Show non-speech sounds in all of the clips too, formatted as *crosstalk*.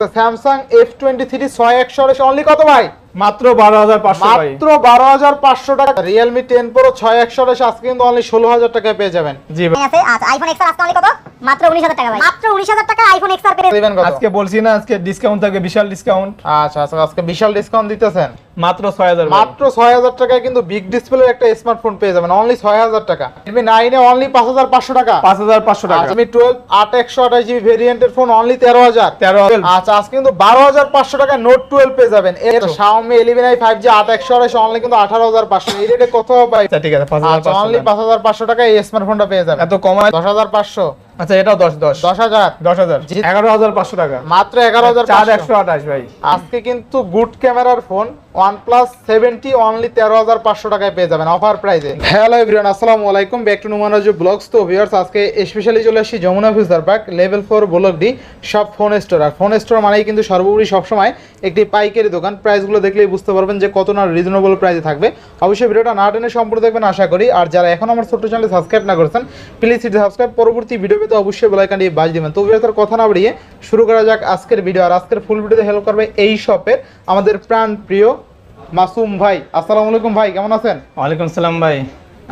Samsung F twenty three ছয় একশো only কত ভাই? মাত্র বারো হাজার পাঁচশো মাত্র বারো হাজার পাঁচশো টাকা। রিয়েলমি টেন প্রো ছয় একশো আজকে কিন্তু অনলি ষোলো হাজার টাকায় পেয়ে যাবেন। জি ভাই। আচ্ছা আইফোন এক্স আজকে অনলি কত? মাত্র 19000 টাকা ভাই। মাত্র 19000 টাকা আইফোন এক্স পেয়ে দিবেন আজকে বলছি না আজকে ডিসকাউন্ট থাকবে বিশাল ডিসকাউন্ট আচ্ছা আচ্ছা আজকে বিশাল ডিসকাউন্ট দিতেছেন। মাত্র ছয় হাজার মাত্র ছয় হাজার টাকায় কিন্তু বিগ ডিসপ্লের একটা স্মার্টফোন পেয়ে যাবেন অনলি ছয় হাজার টাকা। রেডমি নাইনে অনলি পাঁচ হাজার পাঁচশো টাকা। পাঁচ হাজার পাঁচশো টাকা। টুয়েলভ আট একশো আঠাশ জিবি ভেরিয়েন্টের ফোন অনলি তেরো হাজার। তেরো আচ্ছা আজকে কিন্তু বারো হাজার পাঁচশো টাকা নোট টুয়েলভ পেয়ে যাবেন। এর জি আট একশো আঠাশ অনলি কিন্তু আঠারো হাজার পাঁচশো। এই রেটে কোথাও পাই আচ্ছা ঠিক আছে পাঁচ হাজার আচ্ছা পাঁচশো অনলি টাকা। পাঁচ হাজার পাঁচশো টাকা এই স্মার্টফোনটা পেয়ে যাবেন। এত কমায় দশ হাজার পাঁচশো। আচ্ছা এটাও দশ দশ। দশ হাজার? দশ হাজার। এগারো হাজার পাঁচশো টাকা। মাত্র এগারো হাজার চার একশো আঠাশ ভাই। আজকে কিন্তু গুড ক্যামেরার ফোন OnePlus 70 অনলি তেরো হাজার পাঁচশো টাকায় পেয়ে যাবেন অফার প্রাইসে হ্যালো এভরিওয়ান আসসালামু আলাইকুম। ব্যাক টু নুমানাজু ব্লগস তো ভিউয়ার্স আজকে স্পেশালি চলে আসছি Jamuna future park level four block D সব ফোন স্টোর আর ফোন স্টোর মানেই কিন্তু সর্বোপরি সবসময় একটি পাইকারি দোকান। প্রাইসগুলো দেখলেই বুঝতে পারবেন যে কত না রিজনেবল প্রাইসে থাকবে। অবশ্যই ভিডিওটা না টেনে সম্পূর্ণ দেখবেন আশা করি। আর যারা এখন আমার ছোট্ট চ্যানেলে সাবস্ক্রাইব না করেছেন প্লিজ সাবস্ক্রাইব পরবর্তী ভিডিও পেতে অবশ্যই বেলাইকান দিয়ে বাজ দিবেন। তো আর কথা না বাড়িয়ে শুরু করা যাক আজকের ভিডিও আর আজকের ফুল ভিডিওতে হেল্প করবে এই শপের আমাদের প্রাণ প্রিয় মাসুম ভাই। আসসালামু আলাইকুম ভাই কেমন আছেন? ওয়ালাইকুম সালাম ভাই।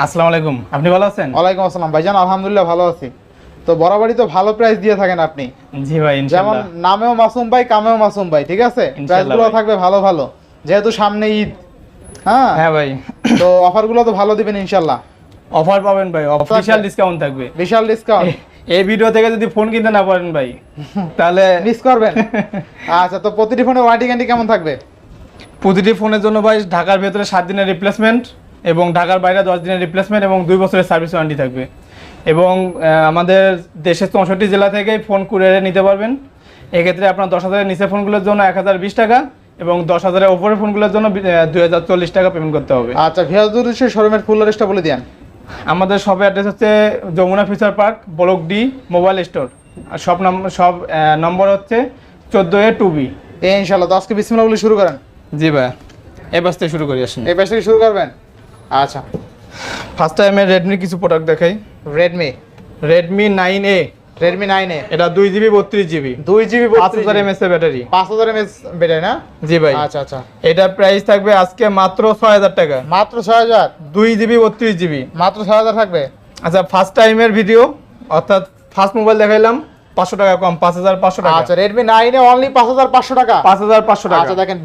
আসসালামু আলাইকুম। আপনি ভালো আছেন? ওয়ালাইকুম আসসালাম ভাইজান আলহামদুলিল্লাহ ভালো আছি। তো বরাবরই তো ভালো প্রাইস দিয়ে থাকেন আপনি। জি ভাই যেমন নামেও মাসুম ভাই কামেও মাসুম ভাই ঠিক আছে? প্রাইসগুলো থাকবে ভালো ভালো। যেহেতু সামনে ঈদ হ্যাঁ? হ্যাঁ ভাই। তো অফারগুলো তো ভালো দিবেন ইনশাল্লাহ। অফার পাবেন ভাই। অফিসিয়াল ডিসকাউন্ট থাকবে। বিশাল ডিসকাউন্ট এই ভিডিও থেকে যদি ফোন কিনতে না পারেন ভাই *laughs* তাহলে মিস করবেন। *laughs* আচ্ছা তো প্রতিটি ফোনে ওয়ারেন্টি গ্যারান্টি কেমন থাকবে? প্রতিটি ফোনের জন্য ভাই ঢাকার ভেতরে সাত দিনের রিপ্লেসমেন্ট এবং ঢাকার বাইরে দশ দিনের রিপ্লেসমেন্ট এবং দুই বছরের সার্ভিস ওয়ারেন্টি থাকবে। এবং আমাদের দেশের চৌষট্টি জেলা থেকে ফোন কুরিয়ারে নিতে পারবেন। এক্ষেত্রে আপনার দশ হাজারের নিচে ফোনগুলোর জন্য এক হাজার বিশ টাকা এবং দশ হাজারের ওপরের ফোনগুলোর জন্য দুই হাজার চল্লিশ টাকা পেমেন্ট করতে হবে। আচ্ছা ভিয়াজুর শোরুমের ফুল অ্যাড্রেসটা বলে দিন আমাদের শপের অ্যাড্রেস হচ্ছে Jamuna future park block D mobile store. আর সব নম্বর সব নম্বর হচ্ছে চোদ্দ এ টু বি। ইনশাল্লাহ তো আজকে বিসমিল্লাহ বলে শুরু করেন। জি ভাই এবার থেকে শুরু করি আসুন। এই ব্যাস থেকে শুরু করবেন? আচ্ছা। ফার্স্ট টাইমে রেডমির কিছু প্রোডাক্ট দেখাই। Redmi Redmi nine A Redmi নাইনে এটা দুই জিবি বত্রিশ জিবি। দুই জিবি পাঁচ হাজার এমএস এর ব্যাটারি। পাঁচ হাজার এমএস ব্যাটারি না? জি ভাই। আচ্ছা আচ্ছা। এটার প্রাইস থাকবে আজকে মাত্র ছয় হাজার টাকা। মাত্র ছয় হাজার? দুই জিবি বত্রিশ জিবি। মাত্র ছয় হাজার থাকবে? আচ্ছা ফার্স্ট টাইমের ভিডিও অর্থাৎ ফার্স্ট মোবাইল দেখাইলাম পাঁচশো টাকা কম পাঁচ হাজার পাঁচশো টাকা। আচ্ছা রেডমি নাইনে অনলি পাঁচ হাজার পাঁচশো টাকা? পাঁচ হাজার পাঁচশো টাকা। আচ্ছা দেখেন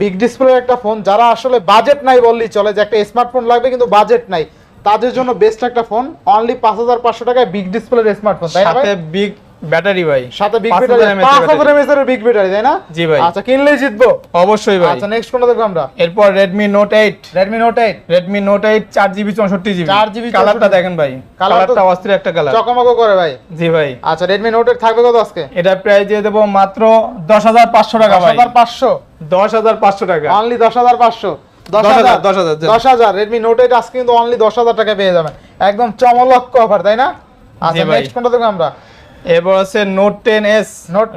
বিগ ডিসপ্লে একটা ফোন যারা আসলে বাজেট নাই বললেই চলে যে একটা স্মার্টফোন লাগবে কিন্তু বাজেট নাই। তাদের জন্য বেস্ট একটা ফোন অনলি পাঁচ হাজার পাঁচশো টাকায় বিগ ডিসপ্লের স্মার্টফোন তাই সাথে বিগ ব্যাটারি ভাই। সাথে বিগ ব্যাটারি mAh পাঁচ battery। হাজার এমএস এর বিগ ব্যাটারি তাই না? জি ভাই। আচ্ছা কিনলেই জিতবো। অবশ্যই ভাই। আচ্ছা নেক্সট কোনটা দেখব আমরা। এরপর Redmi Note eight Redmi Note eight Redmi Note eight চার জিবি চৌষট্টি জিবি 4GB কালারটা দেখেন ভাই। কালার কালারটা অস্থির একটা কালার চকমকো করে ভাই। জি ভাই। আচ্ছা রেডমি নোট এইট থাকবে কত আজকে? এটা প্রাইস দিয়ে দেবো মাত্র দশ হাজার পাঁচশো টাকা ভাই। হাজার পাঁচশো। দশ হাজার পাঁচশো টাকা। অনলি দশ হাজার পাঁচশো। দশ হাজার 10,000 দশ হাজার রেডমি নোট এইট আজকে কিন্তু অনলি দশ হাজার টাকা পেয়ে যাবেন। একদম চমলক্ষ অফার তাই না? আচ্ছা নেক্সট কোনটা দেখব আমরা? এরপর আছে Note ten S 10s, Note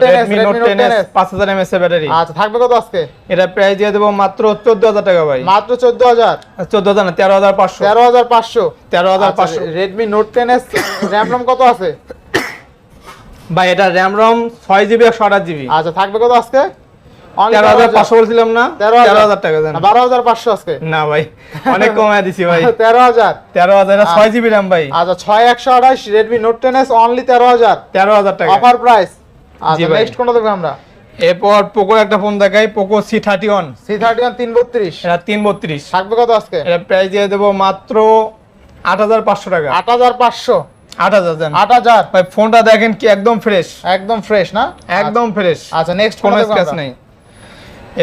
Note ten S 10s পাঁচ হাজার এমএস এর ব্যাটারি আচ্ছা থাকবে কত আজকে? এটা প্রাইস দিয়ে দেবো মাত্র চোদ্দ হাজার টাকা ভাই। মাত্র চোদ্দ হাজার। চোদ্দ হাজার না তেরো হাজার পাঁচশো। তেরো হাজার পাঁচশো। তেরো হাজার পাঁচশো। Redmi Note ten S RAM ROM কত আছে? ভাই এটা র্যাম রম ছয় জিবি একশো আঠাশ জিবি আচ্ছা থাকবে কত আজকে? তেরো হাজার পাঁচশো বলছিলাম না? তেরো হাজার। টাকা দেন। বারো হাজার পাঁচশো আজকে। না ভাই অনেক কমায় দিছি ভাই। *laughs* তেরো হাজার। তেরো হাজার ছয় জিবি র্যাম ভাই। আচ্ছা ছয় একশো আঠাশ Redmi Note ten S only তেরো হাজার। তেরো হাজার টাকা। অফার প্রাইস আচ্ছা নেক্সট কোনটা দেখব আমরা? এরপর পোকোর একটা ফোন দেখাই Poco C thirty one C thirty one তিন বত্রিশ এটা তিন বত্রিশ থাকবে কত আজকে? এটা প্রাইস দিয়ে দেবো মাত্র আট হাজার পাঁচশো টাকা। আট হাজার পাঁচশো। আট হাজার আট হাজার। ভাই ফোনটা দেখেন কি একদম ফ্রেশ একদম ফ্রেশ না? একদম ফ্রেশ আচ্ছা নেক্সট কোনো কোন স্ক্র্যাচ নেই।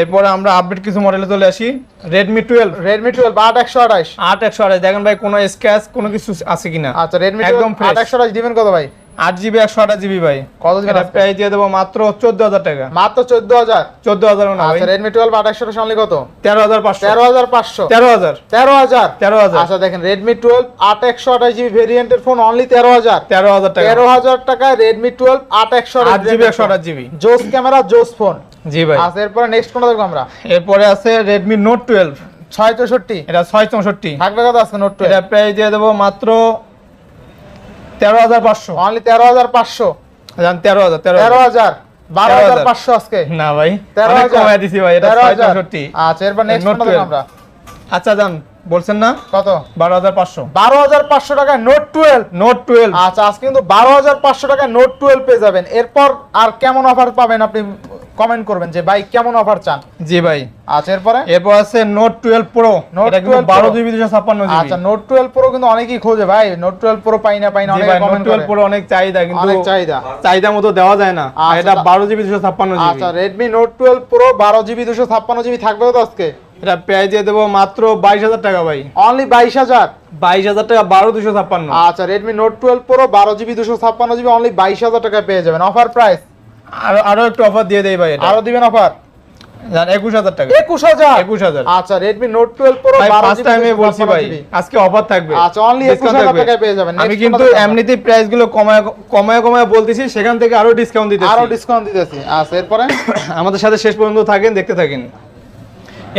এরপরে আমরা আপডেট কিছু মডেলে চলে আসি। রেডমি টুয়েলভ রেডমি টুয়েলভ আট একশো আঠাশ। আট একশো আঠাশ। দেখেন ভাই কোনো স্ক্র্যাচ কোনো কিছু আছে কিনা? আচ্ছা রেডমি একদম আট একশো আঠাশ দিবেন কত ভাই? আট জিবি একশো আঠাশ জিবি ভাই। কত দিবেন প্রাইস দিয়ে দেবো মাত্র চোদ্দ হাজার টাকা। মাত্র চোদ্দ হাজার? চোদ্দ হাজার না আচ্ছা রেডমি টুয়েলভ আট একশো আঠাশ কত? তেরো হাজার পাঁচশো। তেরো হাজার পাঁচশো। তেরো হাজার। তেরো হাজার? তেরো হাজার। আচ্ছা দেখেন রেডমি টুয়েলভ আট একশো আঠাশ জিবি ভেরিয়েন্টের ফোন অনলি তেরো হাজার। তেরো হাজার টাকা। তেরো হাজার টাকায় রেডমি টুয়েলভ আট একশো আট জিবি একশো আঠাশ জিবি জোস ক্যামেরা জোস ফোন জি ভাই। আচ্ছা এরপরে নেক্সট কোনটা দেখব আমরা? এরপরে আছে রেডমি নোট টুয়েলভ ছয় চৌষট্টি। এটা ছয় চৌষট্টি। থাকবে কত আজকে নোট এটা টুয়েলভ প্রাইস দিয়ে দেবো মাত্র তেরো হাজার পাঁচশো। অনলি তেরো হাজার পাঁচশো। তেরো হাজার তেরো হাজার। বারো হাজার পাঁচশো আজকে। না ভাই তেরো হাজার। কমায় দিছি ভাই এটা আচ্ছা এরপর নেক্সট Note কোনটা দেখব 12 আমরা। আচ্ছা যান বলছেন না? কত? বারো হাজার পাঁচশো। বারো হাজার পাঁচশো টাকায় নোট টুয়েলভ নোট টুয়েলভ আচ্ছা আজকে কিন্তু বারো হাজার পাঁচশো টাকায় নোট টুয়েলভ পেয়ে যাবেন। এরপর আর কেমন অফার পাবেন আপনি কমেন্ট করবেন যে ভাই কেমন অফার চান? জি ভাই। আচ্ছা এরপরে? এরপর আছে নোট টুয়েলভ প্রো Note এটা কিন্তু 12 বারো জিবি দুশো ছাপ্পান্ন জিবি আচ্ছা নোট টুয়েলভ প্রো কিন্তু অনেকেই খোঁজে ভাই। নোট টুয়েলভ প্রো পাই না পাই না অনেকে নোট টুয়েলভ প্রো অনেক চাহিদা কিন্তু অনেক চাহিদা। চাহিদা মতো দেওয়া যায় না। আচ্ছা, এটা বারো জিবি দুশো ছাপ্পান্ন জিবি আচ্ছা রেডমি নোট টুয়েলভ প্রো বারো জিবি দুশো ছাপ্পান্ন জিবি থাকবে তো আজকে? এটা প্রাইস দিয়ে দেবো মাত্র বাইশ হাজার টাকা ভাই। অনলি বাইশ হাজার? বাইশ হাজার টাকা বারো দুশো ছাপ্পান্ন। আচ্ছা রেডমি নোট টুয়েলভ প্রো বারো জিবি দুশো ছাপ্পান্ন জিবি অনলি বাইশ হাজার টাকায় পেয়ে যাবেন। অফার প্রাইস আরও আরও একটু অফার দিয়ে দেই ভাই আরও দিবেন অফার একুশ হাজার টাকা। একুশ হাজার? একুশ হাজার। আচ্ছা Redmi Note twelve Pro first টাইমে বলছি ভাই আজকে অফার থাকবে। আচ্ছা, only Discount 21,000 টাকায় পেয়ে যাবেন। আমি কিন্তু কোনটা প্রাইসগুলো কমায় কমায় কমায় বলতেছি সেখান থেকে আরও ডিসকাউন্ট দিতেছি। আরও ডিসকাউন্ট দিতেছি। আচ্ছা এরপরে? *coughs* আমাদের সাথে শেষ পর্যন্ত থাকেন দেখতে থাকেন।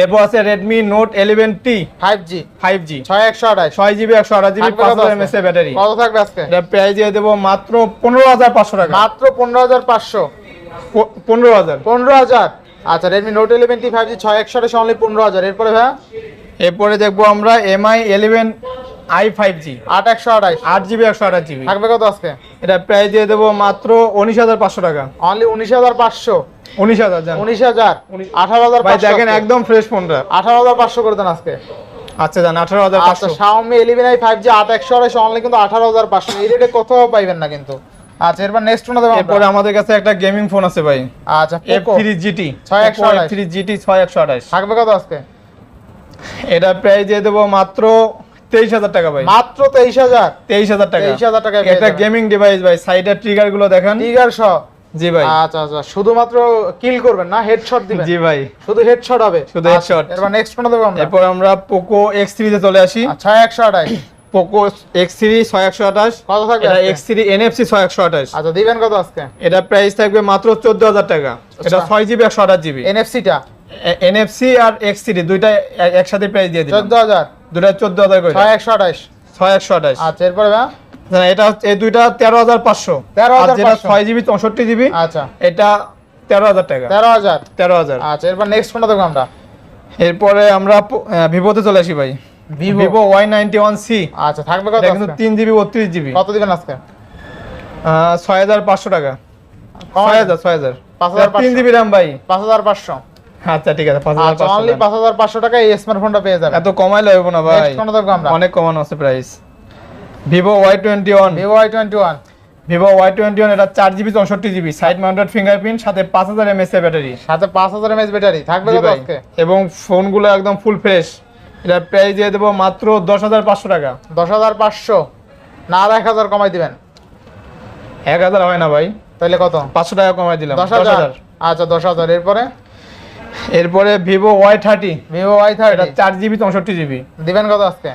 এরপর আছে Redmi Note eleven T five G five G ছয় একশো আঠাশ। ছয় জিবি একশো আঠাশ জিবি পাঁচ হাজার এমএস ব্যাটারি। কত থাকবে আজকে? প্রাইস দিয়ে দেবো মাত্র পনেরো হাজার পাঁচশো টাকা। মাত্র পনেরো হাজার পাঁচশো। পনেরো হাজার। পনেরো হাজার। আচ্ছা Redmi Note eleven T five G ছয় একশো আঠাশ অনলি পনেরো হাজার। এরপরে ভাই এরপরে দেখব আমরা MI eleven i five G আট একশো আঠাশ। আট জিবি একশো আঠাশ জিবি থাকবে কত আজকে? এটা প্রাইস দিয়ে দেবো মাত্র উনিশ হাজার পাঁচশো টাকা। অনলি উনিশ হাজার পাঁচশো। উনিশ হাজার উনিশ হাজার। আঠারো হাজার ভাই দেখেন একদম ফ্রেশ ফোনটা আঠারো হাজার পাঁচশো করে দেন আজকে। আচ্ছা জান আঠারো হাজার আচ্ছা পাঁচশো Xiaomi eleven i five G আট একশো আঠাশ অনলি কিন্তু আঠারো হাজার পাঁচশো। এই রেটে কোথাও পাইবেন না কিন্তু। আচ্ছা এরপর নেক্সট কোনটা দেবো এরপরে আমাদের কাছে একটা গেমিং ফোন আছে ভাই। আচ্ছা পোকো থ্রি জিটি ছয় একশো এফ আঠাশ। থ্রি জিটি ছয় একশো আঠাশ। থাকবে কত আজকে? এটা প্রাইস দিয়ে দেবো মাত্র তেইশ হাজার টাকা ভাই। মাত্র তেইশ হাজার? তেইশ হাজার টাকা। তেইশ হাজার টাকায় পেয়ে একটা গেমিং ডিভাইস ভাই সাইডের ট্রিগারগুলো দেখান। টিগার সহ? জি ভাই। আচ্ছা আচ্ছা শুধুমাত্র কিল করবেন না হেডশট দিবেন। জি ভাই। শুধু হেডশট হবে। শুধু আচ্ছা, headshot। এরপর নেক্সট কোনটা দেবো আমরা। এরপর আমরা পোকো এক্স থ্রিতে চলে আসি। আচ্ছা একশো আঠাশ। পোকো এক্স থ্রি ছয় একশো আঠাশ। কত থাকবে এটা? এক্স থ্রি এনএফসি ছয় একশো আঠাশ। আচ্ছা দিবেন কত আজকে? এটা প্রাইস থাকবে মাত্র চোদ্দ হাজার টাকা। এটা আচ্ছা। ছয় জিবি একশো আঠাশ জিবি। এনএফসিটা এনএফসি আর এক্স থ্রি দুইটা একসাথে প্রাইস দিয়ে দিলাম। চোদ্দ হাজার? দুটা চোদ্দ হাজার করে। ছয় একশো আঠাশ। ছয় একশো আঠাশ। আচ্ছা এরপরে এটা এই দুইটা তেরো হাজার পাঁচশো। 13,500 যেটা ছয় জিবি চৌষট্টি জিবি আচ্ছা। এটা তেরো হাজার টাকা। তেরো হাজার? তেরো হাজার। আচ্ছা এরপর নেক্সট কোনটা দেখব আমরা? এরপরে আমরা ভিভোতে চলে আসি ভাই। Vivo Y ninety one C আচ্ছা থাকবে কত কিন্তু? তিন জিবি বত্রিশ জিবি। কত দিবেন আজকে? ছয় হাজার পাঁচশো টাকা। কমাই ছয়। হাজার ছয় হাজার 5,500 তিন জিবি র্যাম ভাই। পাঁচ হাজার পাঁচশো। আচ্ছা ঠিক আছে পাঁচ হাজার আচ্ছা অনলি টাকা। পাঁচ হাজার পাঁচশো টাকা এই স্মার্টফোনটা পেয়ে যাবেন। এত হইব না ভাই। অনেক কমানো আছে price Vivo Y twenty one Vivo i twenty one Vivo Y twenty one এটা চার জিবি চৌষট্টি জিবি। সাইড মাউন্টেড ফিঙ্গারপ্রিন্ট সাথে পাঁচ হাজার এমএস ব্যাটারি সাথে পাঁচ হাজার এমএস ব্যাটারি থাকবে আজকে? এবং ফোনগুলো একদম ফুল ফ্রেশ এটা প্রাইস দিয়ে দেবো মাত্র দশ হাজার পাঁচশো টাকা। দশ হাজার পাঁচশো। না আর এক হাজার কমাই দিবেন। এক হাজার হয় না ভাই। তাহলে কত? পাঁচশো টাকা কমাই দিলাম। দশ হাজার? আচ্ছা দশ হাজার। এরপরে? এরপরে Vivo Y thirty Vivo Y এটা থার্টি চার জিবি চৌষট্টি জিবি দিবেন কত আজকে?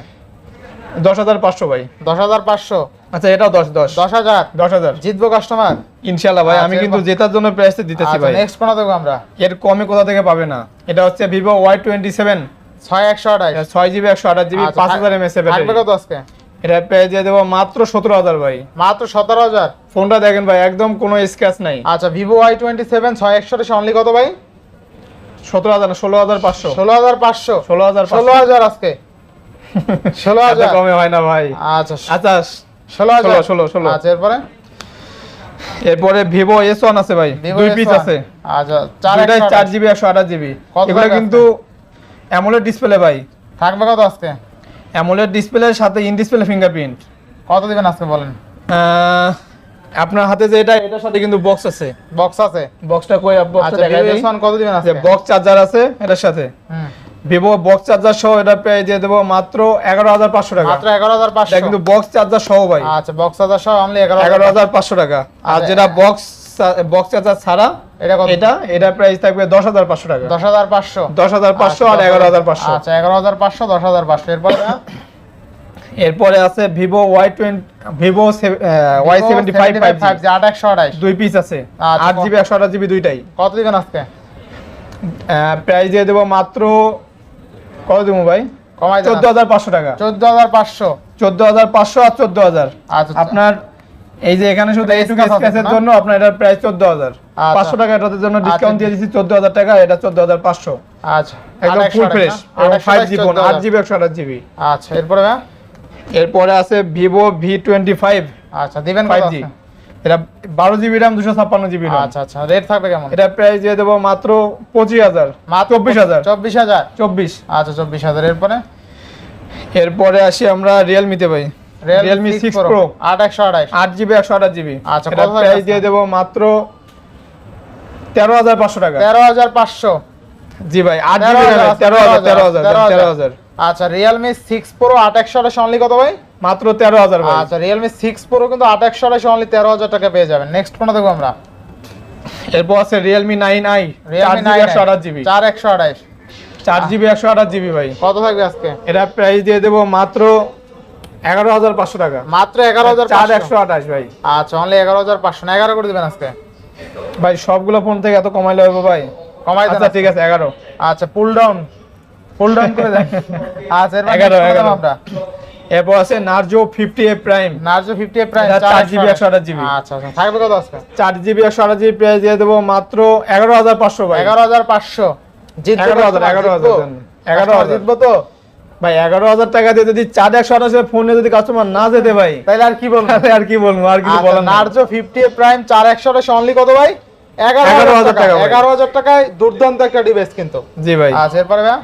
দশ হাজার পাঁচশো ভাই। দশ হাজার পাঁচশো। আচ্ছা এটাও দশ দশ। দশ হাজার? দশ হাজার। জিতবো কাস্টমার ইনশাল্লাহ ভাই আচ্ছা, আমি কিন্তু জেতার জন্য প্রাইসটা দিতেছি ভাই। নেক্সট কোনটা দেখব আমরা? এর কমে কোথা থেকে পাবে না? এটা হচ্ছে ভিভো ওয়াই টোয়েন্টি সেভেন ছয় একশো আঠাশ। ছয় জিবি একশো আঠাশ জিবি আচ্ছা, পাঁচ হাজার এমএস এর থাকবে ব্যাটারি। কত আজকে? এটা প্রাইস দিয়ে দেবো মাত্র সতেরো হাজার ভাই। মাত্র সতেরো হাজার? ফোনটা দেখেন ভাই একদম কোনো স্ক্র্যাচ নাই। আচ্ছা ভিভো ওয়াই টোয়েন্টি সেভেন ছয় একশো অনলি কত ভাই? সতেরো হাজার ষোলো হাজার পাঁচশো। ষোলো হাজার পাঁচশো। ষোলো হাজার ষোলো হাজার আজকে। ষোলো হাজার। কমে হয় না ভাই। আচ্ছা আচ্ছা ষোলো হাজার। ষোলো, ষোলো। আচ্ছা এরপরে? এরপরে ভিভো এস ওয়ান আছে ভাই দুই পিস আছে। আচ্ছা চার জিবি একশো আঠাশ জিবি। এগুলো কিন্তু অ্যামোলেড ডিসপ্লে ভাই। থাকবে কত আজকে? অ্যামোলেড ডিসপ্লের সাথে ইন ডিসপ্লে ফিঙ্গারপ্রিন্ট কত দিবেন আজকে বলেন? আপনার হাতে যে এটা এটার সাথে কিন্তু বক্স আছে। বক্স আছে? বক্সটা কই? বক্সটা আচ্ছা দেখাই ভিভো দেই S1 কত দিবেন আজকে? বক্স চার্জার আছে এটার সাথে। ভিভো বক্স চার্জার সহ এটা পেয়ে দিয়ে দেবো মাত্র এগারো হাজার পাঁচশো টাকা। মাত্র এগারো হাজার পাঁচশো? কিন্তু বক্স চার্জার সহ ভাই। আচ্ছা বক্স চার্জার সহ এগারো এগারো হাজার পাঁচশো টাকা। আর আচ্ছা, যেটা বক্স বক্স চার্জার ছাড়া এটা কত? এটা এটা প্রাইস থাকবে দশ হাজার পাঁচশো টাকা। দশ হাজার পাঁচশো? দশ হাজার পাঁচশো আর এগারো হাজার পাঁচশো। আচ্ছা এগারো হাজার পাঁচশো দশ হাজার পাঁচশো। এরপরে? এরপরে আছে Vivo Y twenty Vivo Y seventy five five five G আট একশো আঠাশ। দুই পিস আছে। আচ্ছা, আট জিবি একশো আঠাশ জিবি দুইটাই। কত দিবেন আজকে? প্রাইস দিয়ে দেবো মাত্র কত দেবো ভাই? কমাই চোদ্দ হাজার পাঁচশো টাকা। চোদ্দ হাজার পাঁচশো। চোদ্দ হাজার পাঁচশো আর চোদ্দ হাজার। আচ্ছা। আপনার এই যে এখানে শুধু না? জন্য আপনার এটার প্রাইস চোদ্দ হাজার আচ্ছা। পাঁচশো টাকা এটার জন্য ডিসকাউন্ট আচ্ছা। দিয়ে চোদ্দ হাজার টাকা এটা চোদ্দ হাজার পাঁচশো আচ্ছা একদম ফুল ফ্রেশ না? এবং আট একশো ফাইভ আঠাশ জি চোদ্দ ফোন আট হাজার। জিবি একশো আঠাশ জিবি আচ্ছা এরপরে? এরপরে আছে টোয়েন্টি ফাইভ আচ্ছা দিবেন কত জি আজকে? এটা বারো জিবি র্যাম দুশো ছাপ্পান্ন জিবি র্যাম আচ্ছা আচ্ছা রেট থাকবে কেমন এটা প্রাইস দিয়ে দেবো মাত্র পঁচিশ হাজার মাত্র চব্বিশ হাজার চব্বিশ হাজার চব্বিশ আচ্ছা চব্বিশ হাজার এরপরে এরপরে আসি আমরা রিয়েলমিতে ভাই আঠাশ। আট জিবি একশো আঠাশ জিবি আচ্ছা, কত প্রাইস দিয়ে দেবো মাত্র তেরো হাজার পাঁচশো টাকা। তেরো হাজার পাঁচশো। জি ভাই আট তেরো জিবি হাজার, তেরো হাজার তেরো হাজার তেরো তেরো হাজার। হাজার আচ্ছা রিয়েলমি সিক্স প্রো আট একশো অনলি কত ভাই? মাত্র তেরো হাজার ভাই। আচ্ছা রিয়েলমি সিক্স প্রো কিন্তু আট একশো আঠাশ অনলি তেরো হাজার টাকা পেয়ে যাবেন। নেক্সট কোনটা দেখব আমরা। এরপর আছে চার একশো আঠাশ চার জিবি একশো আঠাশ জিবি ভাই। কত থাকবে আজকে? এটা প্রাইস দিয়ে দেবো মাত্র এগারো হাজার পাঁচশো টাকা। মাত্র এগারো হাজার চার একশো আঠাশ ভাই। আচ্ছা অনলি এগারো হাজার পাঁচশো। না এগারো করে দিবেন আজকে? ভাই সবগুলো ফোন থেকে এত কমাইলে হবে ভাই। কমাই দেন আচ্ছা ঠিক আছে এগারো। আচ্ছা পুল ডাউন পুল ডাউন করে দেন। *laughs* আচ্ছা এগারো, এগারো। আমরা এরপর আছে Narzo fifty A prime Narzo fifty price এটা 4GB 128 GB আচ্ছা আচ্ছা থাকবে কত আজকে? চার জিবি একশো আঠাশ জিবি প্রাইস দিয়ে দেবো মাত্র এগারো হাজার পাঁচশো ভাই। এগারো হাজার পাঁচশো। এগারো হাজার, এগারো হাজার। এগারো হাজার। জিতবো তো? ভাই এগারো হাজার টাকা দিয়ে যদি চার একশো আঠাশের ফোনে যদি কাস্টমার না যেতে ভাই? তাইলে আর কি বলব? তাহলে আর কি বলব? আর কিছু বলার নার্জো ফিফটি প্রাইম চার একশো অনলি কত ভাই? এগারো হাজার টাকা। এগারো হাজার টাকায় দুর্দান্ত একটা ডিভাইস কিন্তু। জি ভাই। আচ্ছা এরপরে ভাই?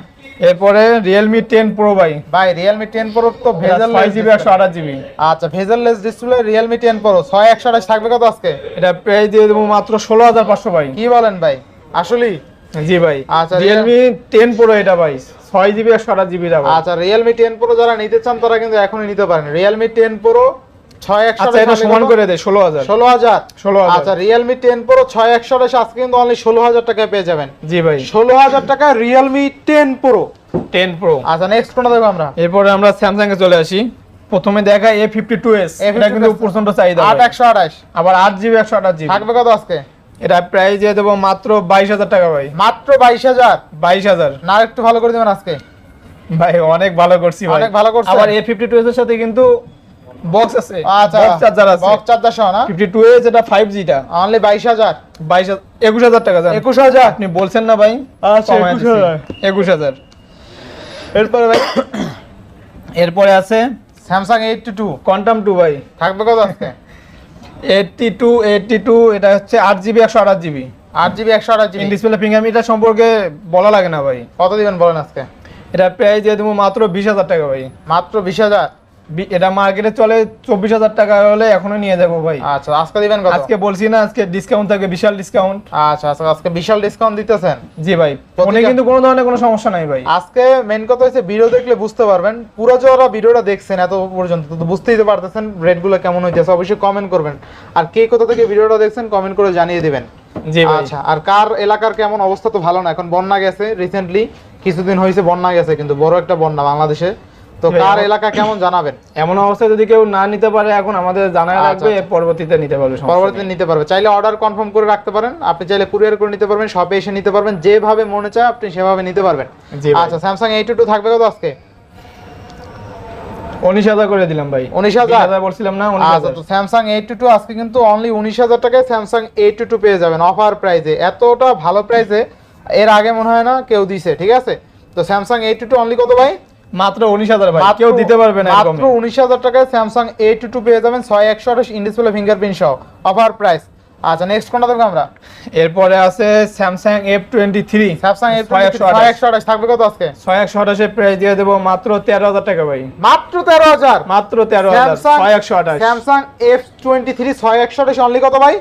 এরপরে রিয়েলমি টেন প্রো ভাই। ভাই রিয়েলমি টেন প্রো তো ভেজাল ফাইভ জিবি একশো আঠাশ জিবি আচ্ছা bezelless display Realme ten Pro ছয় একশো আঠাশ থাকবে কত আজকে? এটা প্রাইস দিয়ে দেবো মাত্র ষোলো হাজার পাঁচশো ভাই। কি বলেন ভাই? আসলেই? জি ভাই। আচ্ছা, রিয়েলমি টেন প্রো এটা ভাই। ছয় জিবি একশো আঠাশ জিবি রাখো আচ্ছা রিয়েলমি টেন প্রো যারা নিতে চান তারা কিন্তু এখনই নিতে পারেন। রিয়েলমি টেন প্রো ছয় একশো আচ্ছা সমান করে দেয় ষোলো হাজার। ষোলো হাজার। ষোলো আচ্ছা রিয়েলমি টেন প্রো ছয় একশো আজকে কিন্তু অনলি ষোলো হাজার টাকায় পেয়ে যাবেন। জি ভাই। ষোলো হাজার টাকা Realme ten Pro ten Pro আচ্ছা নেক্সট কোনটা দেখব আমরা? এরপরে আমরা স্যামসাং এ চলে আসি। প্রথমে দেখা এ ফিফটি টু এস এটা কিন্তু প্রচণ্ড চাহিদা আট। একশো আঠাশ। আবার আট জিবি একশো আঠাশ জিবি থাকবে কত আজকে? এটা প্রাইস দিয়ে দেবো মাত্র বাইশ হাজার টাকা ভাই। মাত্র বাইশ হাজার? বাইশ হাজার। না একটু ভালো করে দেবেন আজকে। ভাই অনেক ভালো করছি অনেক ভালো করছেন। আবার এ ফিফটি টু এর সাথে কিন্তু বক্স আছে। আচ্ছা বক্স চার্জার আছে। বক্স চার্জার সহ না? এটা অনলি টাকা জান। একুশ হাজার? আপনি বলছেন না ভাই আচ্ছা, কমায় 21,000 একুশ হাজার। এরপরে ভাই? এরপরে আছে Samsung eighty two quantum two ভাই। থাকবে কত আজকে? এইটটি টু এইটটি টু এটা হচ্ছে আট জিবি একশো আঠাশ জিবি আট জিবি একশো আঠাশ জিবি ডিসপ্লে ফিঙ্গার সম্পর্কে বলা লাগে না ভাই। কত দিবেন বলেন আজকে? এটা প্রায় দিয়ে দেবো মাত্র বিশ হাজার টাকা ভাই। মাত্র বিশ হাজার? এটা মার্কেটে চলে চব্বিশ হাজার টাকা হলে এখনও নিয়ে যাব ভাই। আচ্ছা আজকে দিবেন আজকে বলছি না আজকে ডিসকাউন্ট থাকবে বিশাল ডিসকাউন্ট আচ্ছা আচ্ছা আজকে বিশাল ডিসকাউন্ট দিতেছেন? জি ভাই ফোনে কিন্তু কোনো ধরনের কোনো সমস্যা নাই ভাই। আজকে মেন কথা হচ্ছে ভিডিও দেখলে বুঝতে পারবেন। পুরো যারা ভিডিওটা দেখছেন এত পর্যন্ত তো বুঝতেই তো পারতেছেন রেটগুলো কেমন হইতেছে। অবশ্যই কমেন্ট করবেন। আর কে কোথা থেকে ভিডিওটা দেখছেন কমেন্ট করে জানিয়ে দিবেন। জি ভাই। আচ্ছা আর কার এলাকার কেমন অবস্থা তো ভালো না। এখন বন্যা গেছে রিসেন্টলি কিছুদিন হয়েছে বন্যা গেছে কিন্তু বড় একটা বন্যা বাংলাদেশে। তো কার এলাকা কেমন জানাবেন? এমন অবস্থায় যদি কেউ না নিতে পারে এখন আমাদের আচ্ছা, লাগবে আচ্ছা। এর পরবর্তীতে নিতে পারবে পরবর্তীতে নিতে পারবে। চাইলে অর্ডার কনফার্ম করে রাখতে পারেন। আপনি চাইলে কুরিয়ার করে নিতে পারবেন শপে এসে নিতে পারবেন যেভাবে মনে চায় আপনি সেভাবে নিতে পারবেন। আচ্ছা স্যামসাং এইট টু থাকবে কত আজকে? উনিশ হাজার করে দিলাম ভাই। উনিশ হাজার? হাজার বলছিলাম না আচ্ছা তো স্যামসাং এইট টু আজকে কিন্তু অনলি উনিশ হাজার টাকায় স্যামসাং এইট টু পেয়ে যাবেন অফার প্রাইসে এতটা ভালো প্রাইসে এর আগে মনে হয় না কেউ দিছে ঠিক আছে? তো স্যামসাং এইট টু অনলি কত ভাই? মাত্র উনিশ হাজার ভাই। কেউ দিতে পারবে না মাত্র উনিশ হাজার টাকায় স্যামসাং এইট টু পেয়ে যাবেন ছয় একশো আঠাশ ইনডিসপ্লে ফিঙ্গারপ্রিন্ট সহ। অফার প্রাইস আচ্ছা নেক্সট কোনটা দেখব আমরা? এরপরে আছে Samsung F twenty three Samsung ছয় একশো আঠাশ। আঠাশ থাকবে কত আজকে? ছয় একশো আঠাশের প্রাইস দিয়ে দেবো মাত্র তেরো হাজার টাকা ভাই। মাত্র তেরো হাজার? মাত্র তেরো হাজার ছয় একশো আঠাশ। স্যামসাং এফ টোয়েন্টি থ্রি ছয় একশো আঠাশ অনলি কত ভাই?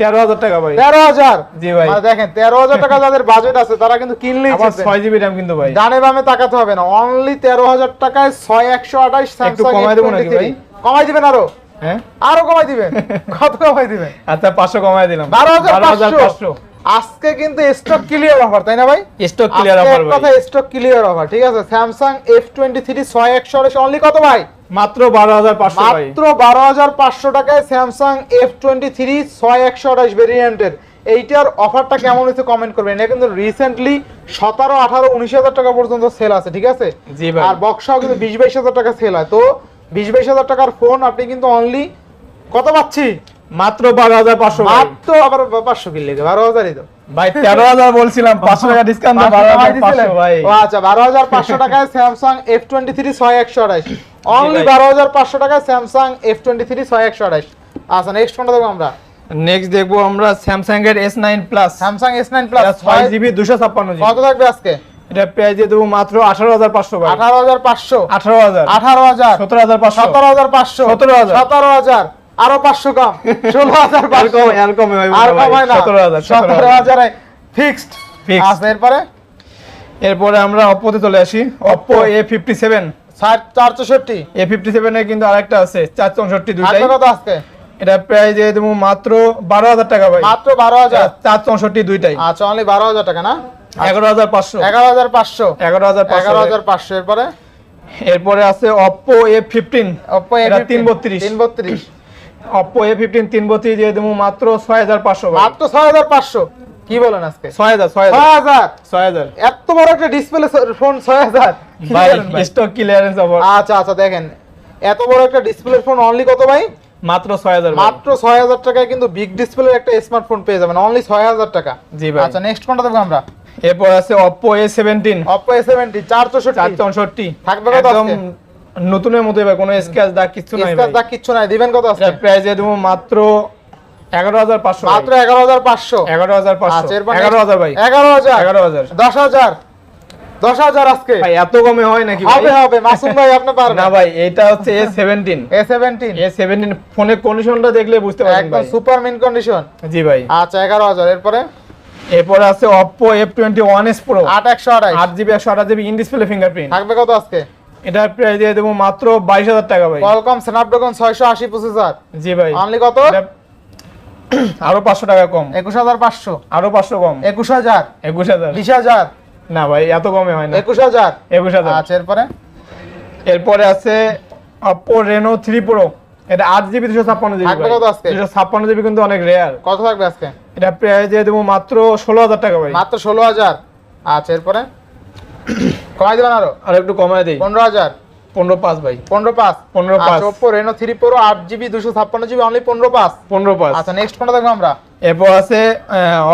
তেরো হাজার টাকা ভাই। তেরো হাজার? জি ভাই। মানে দেখেন তেরো হাজার টাকা যাদের বাজেট আছে তারা কিন্তু কিনলেই আবার ছয় জিবি র্যাম কিন্তু ভাই। ডানে বামে তাকাতে হবে না। অনলি তেরো হাজার টাকায় ছয় একশো আঠাশ কমায় দেবো নাকি ভাই? কমাই দিবেন আরও? হ্যাঁ? আরও কমাই দিবেন। *laughs* কত কমাই দিবেন? আচ্ছা পাঁচশো কমাই দিলাম। বারো হাজার পাঁচশো। আজকে কিন্তু স্টক ক্লিয়ার অফার তাই না ভাই? স্টক ক্লিয়ার অফার কথা স্টক ক্লিয়ার অফার ঠিক আছে? স্যামসাং এফ টোয়েন্টি থ্রি ছয় একশো অনলি কত ভাই? মাত্র বারো হাজার পাঁচশো মাত্র বারো হাজার পাঁচশো টাকায় স্যামসাং এফ টোয়েন্টি থ্রি ছয় একশো আঠাশ ভেরিয়েন্টের এইটার অফারটা কেমন হয়েছে কমেন্ট করবেন। এটা কিন্তু রিসেন্টলি সতেরো আঠারো উনিশ হাজার টাকা পর্যন্ত সেল আছে ঠিক আছে? জি ভাই। আর বক্সাও কিন্তু বিশ বাইশ হাজার টাকা সেল হয়। তো বিশ বাইশ হাজার টাকার ফোন আপনি কিন্তু অনলি কত পাচ্ছি? মাত্র বারো হাজার পাঁচশো মাত্র আবার পাঁচশো কি? লেগে বারো হাজারই তো। ভাই তেরো হাজার বলছিলাম পাঁচশো টাকা ডিসকাউন্ট হাজার ভাই। আচ্ছা বারো হাজার পাঁচশো টাকায় স্যামসাং এফ টোয়েন্টি থ্রি ছয় একশো আঠাইশ অনলি বারো হাজার পাঁচশো টাকায় স্যামসাং এফ টোয়েন্টি থ্রি ছয় একশো আঠাইশ আচ্ছা নেক্সট কোনটা দেখব আমরা। নেক্সট দেখব আমরা স্যামসাং এর S nine plus Samsung S nine plus ছয় জিবি দুশো ছাপ্পান্ন জিবি কত থাকবে আজকে? এটা পেয়ে দিয়ে দেবো মাত্র আঠারো হাজার পাঁচশো আঠারো হাজার পাঁচশো। আঠারো হাজার। আঠারো হাজার। সতেরো হাজার পাঁচশো। সতেরো হাজার পাঁচশো। 17,000 সতেরো হাজার। আরও পাঁচশো কম ষোলো হাজার আর কমে আর কম না সতেরো হাজার সতেরো হাজারে। ফিক্সড। আচ্ছা এরপরে? এরপরে আমরা অপ্পোতে চলে আসি। অপ্পো এ ফিফটি সেভেন ষাট চার চৌষট্টি এ ফিফটি সেভেনের কিন্তু আরেকটা আছে চার চৌষট্টি দুটাই কত আজকে? এটা প্রায় দিয়ে দেবো মাত্র বারো হাজার টাকা ভাই। মাত্র বারো হাজার? চার চৌষট্টি দুইটাই। আচ্ছা অনলি বারো হাজার টাকা না? এগারো হাজার পাঁচশো। এগারো হাজার পাঁচশো। এগারো হাজার এগারো হাজার পাঁচশো এরপরে? এরপরে আছে Oppo A fifteen Oppo A এটা তিন বত্রিশ। তিন বত্রিশ। অপ্পো এ ফিফটিন তিন বত্রিশ দিয়ে দেবো মাত্র ছয় হাজার পাঁচশো মাত্র ছয় হাজার পাঁচশো। কি বলেন আজকে? ছয় হাজার ছয় হাজার। ছয় হাজার। ছয় হাজার। এত বড় একটা ডিসপ্লে ফোন ছয় হাজার। স্টক ক্লিয়ারেন্স আচ্ছা আচ্ছা দেখেন। এত বড় একটা ডিসপ্লে ফোন অনলি কত ভাই? মাত্র ছয় হাজার। মাত্র ছয় হাজার টাকায় কিন্তু বিগ ডিসপ্লের একটা স্মার্টফোন পেয়ে যাবেন। অনলি ছয় হাজার টাকা। জি ভাই। আচ্ছা নেক্সট কোনটা দেখব আমরা? এরপর আছে Oppo A seventeen Oppo A seventy চার চার চৌষট্টি চৌষট্টি থাকবে কত একদম? নতুনের মতো ভাই কোনো স্ক্র্যাচ দাগ কিছু নাই স্ক্র্যাচ দাগ কিচ্ছু নাই। দিবেন কত আছে প্রাইস দেবো মাত্র এগারো হাজার পাঁচশো মাত্র এগারো হাজার পাঁচশো। এগারো হাজার পাঁচশো। আচ্ছা এগারো হাজার ভাই। এগারো হাজার। এগারো হাজার। দশ হাজার। দশ হাজার আজকে। ভাই এত কমে হয় নাকি ভাই? হবে হবে। মাসুম ভাই আপনি পারবেন। না ভাই এটা হচ্ছে A seventeen A seventeen A seventeen ফোনের কন্ডিশনটা দেখলে বুঝতে পারবেন একদম সুপার মিন কন্ডিশন জি ভাই। আচ্ছা এগারো হাজার। এরপরে? এরপরে আছে Oppo F twenty one S Pro আট একশো আড়াই আট জিবি একশো আঠাশ জিবি ইন ডিসপ্লে ফিঙ্গারপ্রিন্ট থাকবে কত আজকে? এটার প্রাইস দিয়ে দেবো মাত্র বাইশ হাজার টাকা ভাই। কোয়ালকম স্ন্যাপড্রাগন ছয়শো আশি প্রসেসর জি ভাই। অনলি কত? আরও পাঁচশো টাকা কম। একুশ হাজার পাঁচশো। আরও পাঁচশো কম। একুশ হাজার। একুশ হাজার। বিশ হাজার। না ভাই এত কমে হয় না। একুশ হাজার। একুশ হাজার। আচ্ছা এরপরে? এরপরে আছে অপ্পো রেনো থ্রি প্রো এটা আট জিবি দুশো ছাপ্পান্ন জিবি থাকবে কত আজকে? দুশো ছাপ্পান্ন জিবি কিন্তু অনেক রেয়ার কত থাকবে আজকে? এটা প্রাইস দিয়ে দেবো মাত্র ষোলো হাজার টাকা ভাই। মাত্র ষোলো হাজার। আচ্ছা এরপরে? কমাই দেবেন আরও? আর একটু কমায় দিই। পনেরো হাজার। পনেরো পাঁচ ভাই। পনেরো পাঁচ। পনেরো পাঁচ। আচ্ছা ওপো রেনো থ্রি প্রো আট জিবি দুশো ছাপ্পান্ন জিবি অনলি পনেরো পাঁচ। পনেরো পাঁচ। আচ্ছা নেক্সট কোনটা দেখব আমরা। এরপর আছে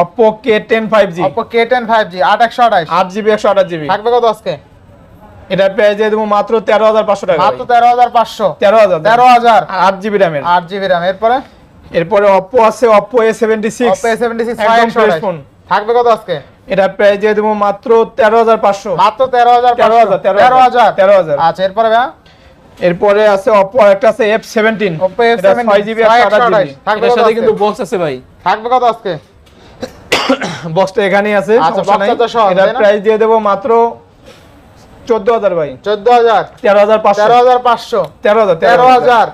Oppo K ten five G Oppo K ten five G আট একশো আঠাইশ আট জিবি একশো আঠাশ জিবি থাকবে কত আজকে? এটা প্রাইস দিয়ে দেবো মাত্র তেরো হাজার পাঁচশো টাকা মাত্র তেরো হাজার পাঁচশো। তেরো হাজার। তেরো হাজার। আট জিবি র্যামের আট জিবি র্যাম এরপরে? এরপরে অপ্পো আছে Oppo A seventy six Oppo A seventy six একদম থাকবে কত আজকে? এটা প্রাইস দিয়ে দেবো মাত্র তেরো হাজার পাঁচশো। মাত্র তেরো হাজার তেরো হাজার তেরো হাজার তেরো হাজার? আচ্ছা এরপরে ভাইয়া? এরপরে আছে অপ্পো একটা আছে এফ সেভেন্টিন F17 ছয় জিবি ছয় একশো একশো আঠাশ। আঠাশ। জিবি থাকবে সাথে কিন্তু বক্স আছে ভাই। থাকবে কত আজকে? বক্সটা এখানেই আছে আচ্ছা, এটা প্রাইস দিয়ে দেবো মাত্র চোদ্দ হাজার ভাই। চোদ্দ হাজার। তেরো হাজার পাঁচশো। তেরো হাজার পাঁচশো। তেরো হাজার তেরো হাজার।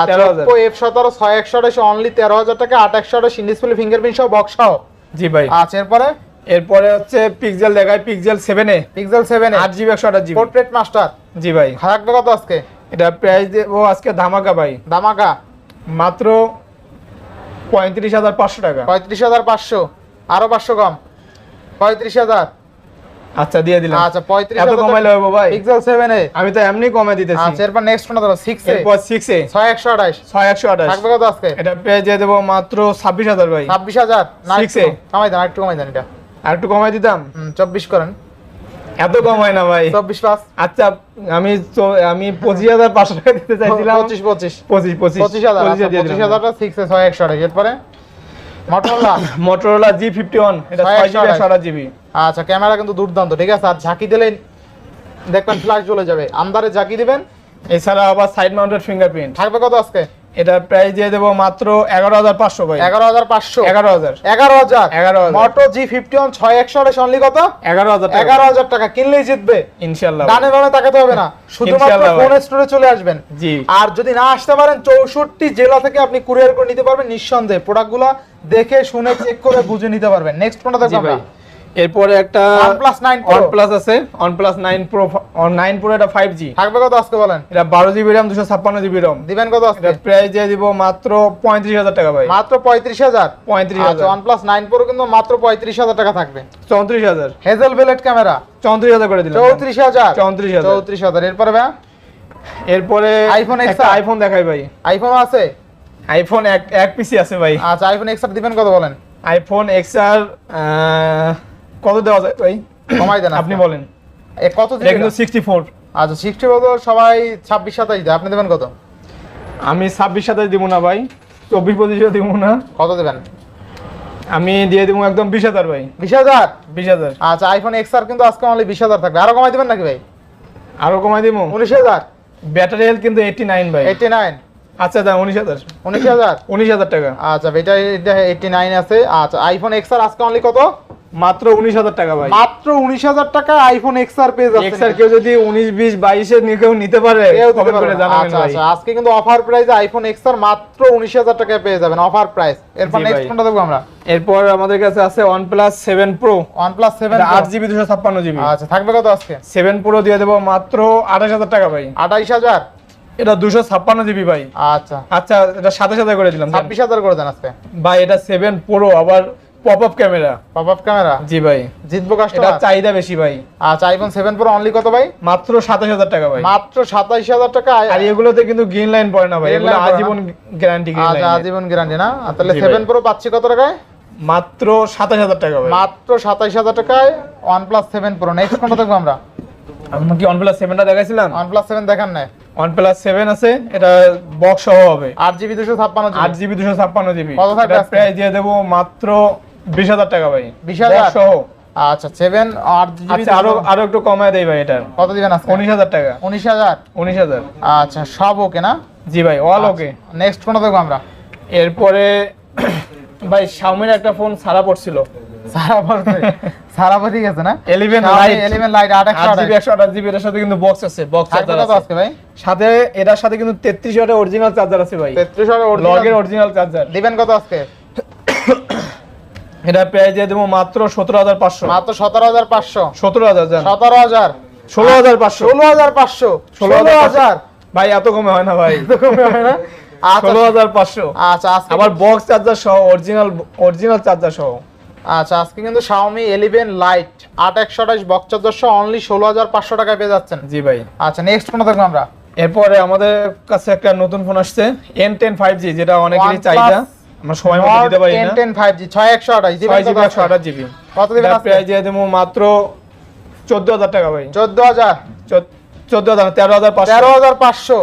আচ্ছা তেরো হাজার। ওপো এফ সতেরো ছয় একশো অনলি তেরো হাজার টাকা আট একশো ডিসপ্লে ফিঙ্গারপ্রিন্ট সহ বক্স সহ। জি ভাই। আচ্ছা এরপরে? এরপরে হচ্ছে পিক্সেল দেখায় পিক্সেল 7 এ। পিক্সেল সেভেন আট জিবি একশো আঠাশ জিবি পোর্ট্রেট মাস্টার জি ভাই। হাজার টাকা তো আজকে? এটা প্রাইস দেবো আজকে ধামাকা ভাই। ধামাকা? মাত্র পঁয়ত্রিশ হাজার পাঁচশো টাকা। পঁয়ত্রিশ হাজার পাঁচশো। আরও পাঁচশো কম। পঁয়ত্রিশ হাজার। আচ্ছা দিয়ে দিলাম। আচ্ছা পঁয়ত্রিশ এত কমাইলে হবে ভাই। Pixel seven A. আমি তো এমনি কমে দিতেছি। আচ্ছা এরপর নেক্সট কোনটা ধরো সিক্স এ। এরপর সিক্স এ। ছয় একশো আঠাশ। ছয় একশো আঠাশ। থাকবে কত আজকে? এটা পেয়ে দিয়ে দেবো মাত্র ছাব্বিশ হাজার ভাই। ছাব্বিশ হাজার। না Six একটু এ। কমাই দেন একটু কমাই দেন এটা। আর একটু কমাই দিতাম? হুম, চব্বিশ করেন। এত কম হয় না ভাই। চব্বিশ পাঁচ। আচ্ছা আমি তো- আমি পঁচিশ হাজার পাঁচশো টাকা দিতে চাইছিলাম। পঁচিশ পঁচিশ। পঁচিশ পঁচিশ। পঁচিশ হাজার পঁচিশে পঁচিশ হাজারটা সিক্স ছয় একশো আঠাশ। এরপরে Motorola Motorola G fifty one এটা ছয় জিবি একশো জিবি আচ্ছা ক্যামেরা কিন্তু দুর্দান্ত ঠিক আছে? আর ঝাঁকি দিলে দেখবেন ফ্ল্যাশ জ্বলে যাবে। আন্দারে ঝাঁকি দিবেন। এছাড়া আবার সাইড মাউন্টেড ফিঙ্গারপ্রিন্ট থাকবে কত আজকে? এটা প্রাইস দিয়ে দেবো মাত্র এগারো হাজার পাঁচশো ভাই। এগারো হাজার পাঁচশো। এগারো হাজার। এগারো হাজার। এগারো। মোটো জি ফিফটি ওয়ান ছয় একশো আঠাশ অনলি কত? এগারো হাজার টাকা। এগারো হাজার টাকা। কিনলেই জিতবে। ইনশাল্লাহ। ডানে বামে তাকাতে হবে না। শুধুমাত্র ফোন স্টোরে চলে আসবেন। জি। আর যদি না আসতে পারেন চৌষট্টি জেলা থেকে আপনি কুরিয়ার করে নিতে পারবেন। নিঃসন্দেহে প্রোডাক্টগুলো দেখে শুনে চেক করে বুঝে নিতে পারবেন। নেক্সট কোনটা জি দেখব ভাই। আমরা এরপরে একটা OnePlus 9 Pro। OnePlus আছে OnePlus 9 Pro 9 Pro এটা 5G থাকবে কত আজকে বলেন? এটা 12 জিবি RAM 256 জিবি ROM দিবেন কত আজকে? এটা প্রাইস দিয়ে দিব মাত্র 35000 টাকা ভাই। মাত্র পঁয়ত্রিশ হাজার? 35000 আচ্ছা ওয়ানপ্লাস নাইন প্রো কিন্তু মাত্র পঁয়ত্রিশ হাজার টাকা থাকবে। 34000 হেজেল বেলেট ক্যামেরা 34000 করে দিলাম। চৌত্রিশ হাজার। 34000 চৌত্রিশ হাজার। এরপরে ভাই? এরপরে একটা XR আইফোন দেখাই ভাই। আইফোন আছে? আইফোন এক এক পিসি আছে ভাই। আচ্ছা আইফোন এক্স আর দিবেন কত বলেন? আইফোন এক্স আর কত দেওয়া যায়? ভাই কমাই দেন আপনি বলেন। এ কত কিন্তু সিক্সটি ফোর আচ্ছা সিক্সটি বছর সবাই ছাব্বিশ সাতাইশ দেয়। আপনি দেবেন কত? আমি ছাব্বিশ সাতাশ দিব না ভাই চব্বিশ পঁচিশও দিব না। কত দেবেন? আমি দিয়ে দিব একদম বিশ হাজার ভাই। বিশ হাজার? বিশ হাজার। আচ্ছা আইফোন এক্স আর কিন্তু আজকে অনলি বিশ হাজার থাকবে। আরও কমাই দেবেন নাকি ভাই? আরও কমাই দিব? উনিশ হাজার। ব্যাটারি হেলথ কিন্তু এইটটি নাইন ভাই। এইটটি নাইন আচ্ছা দাম উনিশ হাজার। উনিশ হাজার? উনিশ হাজার টাকা। আচ্ছা এটা এইটটি নাইন আছে। আচ্ছা আইফোন এক্স আর আজকে অনলি কত? মাত্র উনিশ হাজার টাকা ভাই। মাত্র উনিশ হাজার টাকা আইফোন এক্স আর পেয়ে এক্স কেউ যদি উনিশ বিশ বাইশে নিয়ে কেউ নিতে পারে আচ্ছা আচ্ছা আজকে কিন্তু অফার প্রাইসে আইফোন এক্স আর মাত্র উনিশ হাজার টাকায় পেয়ে যাবেন অফার প্রাইস এরপর নেক্সট কোনটা আমরা। এরপর আমাদের কাছে আছে সেভেন আট জিবি ছাপ্পান্ন জিবি। আচ্ছা থাকবে কত আজকে? সেভেন প্রো দিয়ে দেবো মাত্র আঠাশ হাজার টাকা ভাই। আঠাইশ হাজার? এটা দুশো ছাপ্পান্ন জিবি ভাই। আচ্ছা। আচ্ছা এটা সাতাশ হাজার করে দিলাম ছাব্বিশ হাজার করে দেন আজকে। ভাই এটা সেভেন প্রো আবার pop up camera pop up camera জি ভাই। জিতবো এটা কাস্টমার চাহিদা বেশি ভাই। আচ্ছা আইফোন সেভেন প্রো অনলি কত ভাই? মাত্র সাতাশ হাজার টাকা ভাই। মাত্র সাতাইশ হাজার টাকা। আর এগুলোতে কিন্তু গ্রিন লাইন পড়ে না ভাই। এগুলো না? আজীবন গ্যারান্টি গ্রিন আচ্ছা আজীবন গ্যারান্টি না? তাহলে জি ভাই। সেভেন প্রো পাচ্ছি কত টাকায়? মাত্র সাতাশ হাজার টাকা ভাই। মাত্র সাতাইশ হাজার টাকায় one plus seven pro next কোনটা দেখব আমরা? আমি কি OnePlus 7টা দেখাইছিলাম? প্লাস সেভেন দেখান নাই। OnePlus 7 আছে এটা বক্স সহ হবে। আট জিবি দুশো ছাপ্পান্ন আট জিবি দুশো ছাপ্পান্ন জিবি কত থাকবে প্রাইস দিয়ে দেবো মাত্র বিশ হাজার টাকা ভাই। 20,000? Box সহ। আচ্ছা সেভেন আচ্ছা আরও আরও একটু কমায় দেই ভাই এটা। কত দিবেন আজকে? উনিশ হাজার টাকা। উনিশ হাজার? উনিশ হাজার। আচ্ছা সব ওকে না? জি ভাই অল ওকে নেক্সট কোনটা দেখব আমরা। এরপরে *coughs* ভাই শাওমির একটা ফোন সারা পড়ছিল সারা বলতে সারা বলতে গেছে না? 11 Lite। এলিভেন লাইট আট একশো আট জিবি এটার সাথে কিন্তু বক্স আছে বক্স চার্জার আছে। ভাই? সাথে এটার সাথে কিন্তু তেত্রিশ ওয়াটের অরিজিনাল চার্জার আছে ভাই। তেত্রিশ লগের অরিজিনাল চার্জার দিবেন কত আজকে? এটা প্রাইস দিয়ে দেবো মাত্র সতেরো হাজার পাঁচশো। মাত্র সতেরো হাজার পাঁচশো। সতেরো হাজার সতেরো হাজার। ষোলো হাজার পাঁচশো। ষোলো হাজার পাঁচশো। ষোলো হাজার ভাই এত কমে হয় না ভাই। আচ্ছা। ষোলো হাজার পাঁচশো। আচ্ছা আবার বক্স চার্জার সহ অরিজিনাল অরিজিনাল চার্জার সহ। আচ্ছা আজকে কিন্তু Xiaomi 11 লাইট আট একশো আঠাশ বক্স চার্জার সহ অনলি ষোলো হাজার পাঁচশো টাকায় পেয়ে যাচ্ছেন। জি ভাই। আচ্ছা নেক্সট কোনটা দেখব আমরা। এরপরে আমাদের কাছে একটা নতুন ফোন আসছে এন টেন ফাইভ জি যেটা অনেকেরই চাহিদা। আমরা সময় মতো দিতে পারি না। টেন ফাইভ জি ছয় একশো আঠাশ ছয় জিবি একশো আঠাশ জিবি কত দিবেন আজকে? প্রাইস দিয়ে দেবো মাত্র চোদ্দ হাজার টাকা ভাই। চোদ্দ হাজার? চোদ্দ হাজার তেরো হাজার পাঁচশো। তেরো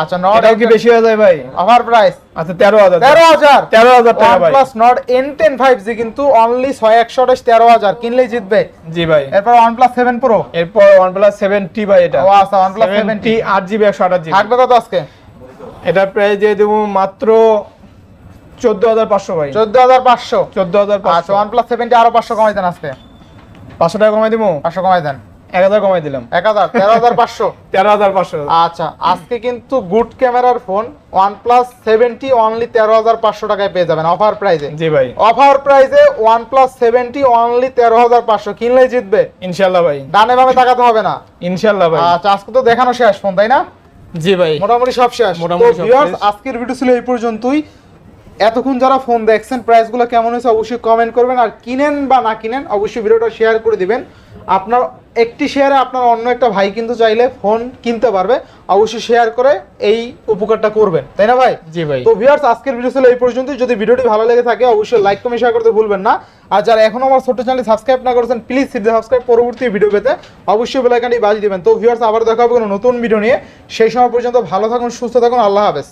আচ্ছা নট এটাও কি বেশি হয়ে যায় ভাই? অফার প্রাইস আচ্ছা তেরো হাজার। তেরো হাজার? তেরো হাজার টাকা ভাই। OnePlus Nord N10 5G কিন্তু অনলি ছয় একশো আঠাশ তেরো হাজার। কিনলেই জিতবে। জি ভাই। এরপর OnePlus 7 Pro? এরপর OnePlus 7T ভাই এটা। ও আচ্ছা, OnePlus 7T আট জিবি একশো আঠাশ জিবি থাকবে কত আজকে? এটা প্রাইস দিয়ে দেবো মাত্র চোদ্দ হাজার পাঁচশো ভাই। চোদ্দ হাজার পাঁচশো? চোদ্দ হাজার আচ্ছা পাঁচশো OnePlus 7T আরও পাঁচশো কমাই দেন আজকে। পাঁচশো টাকা কমাই দিব পাঁচশো কমাই দেন। এক হাজার কমাই দিলাম। এক হাজার তেরো হাজার পাঁচশো? *laughs* তেরো হাজার পাঁচশো। আচ্ছা আজকে কিন্তু গুড ক্যামেরার ফোন OnePlus 7T অনলি তেরো হাজার পাঁচশো টাকায় পেয়ে যাবেন অফার জি ভাই। অফার প্রাইসে OnePlus 7T অনলি তেরো হাজার পাঁচশো। কিনলেই জিতবে। ইনশাল্লাহ ভাই। ডানে বামে তাকাতে হবে না। ইনশাল্লাহ ভাই। আচ্ছা আজকে তো দেখানো শেষ ফোন তাই না? জি ভাই। মোটামুটি সব শেষ। মোটামুটি। আজকের ভিডিও ছিল এই পর্যন্তই। এতক্ষণ যারা ফোন দেখছেন প্রাইসগুলো কেমন হয়েছে অবশ্যই কমেন্ট করবেন আর কিনেন বা না কিনেন অবশ্যই ভিডিওটা শেয়ার করে দিবেন। আপনার একটি শেয়ারে আপনার অন্য একটা ভাই কিন্তু চাইলে ফোন কিনতে পারবে অবশ্যই শেয়ার করে এই উপকারটা করবেন। তাই না ভাই? জি ভাই। তো ভিউয়ার্স আজকের ভিডিও ছিল এই পর্যন্তই। যদি ভিডিওটি ভালো লেগে থাকে অবশ্যই লাইক কমেন্ট শেয়ার করতে ভুলবেন না। আর যারা এখনও আমার ছোট্ট চ্যানেল সাবস্ক্রাইব না করেছেন প্লিজ সিদ্ধ সাবস্ক্রাইব পরবর্তী ভিডিও পেতে। অবশ্যই বেলাইকানটি বাজিয়ে দেবেন। তো ভিউয়ার্স আবার দেখা হবে কোনো নতুন ভিডিও নিয়ে। সেই সময় পর্যন্ত ভালো থাকুন সুস্থ থাকুন। আল্লাহ হাফেজ।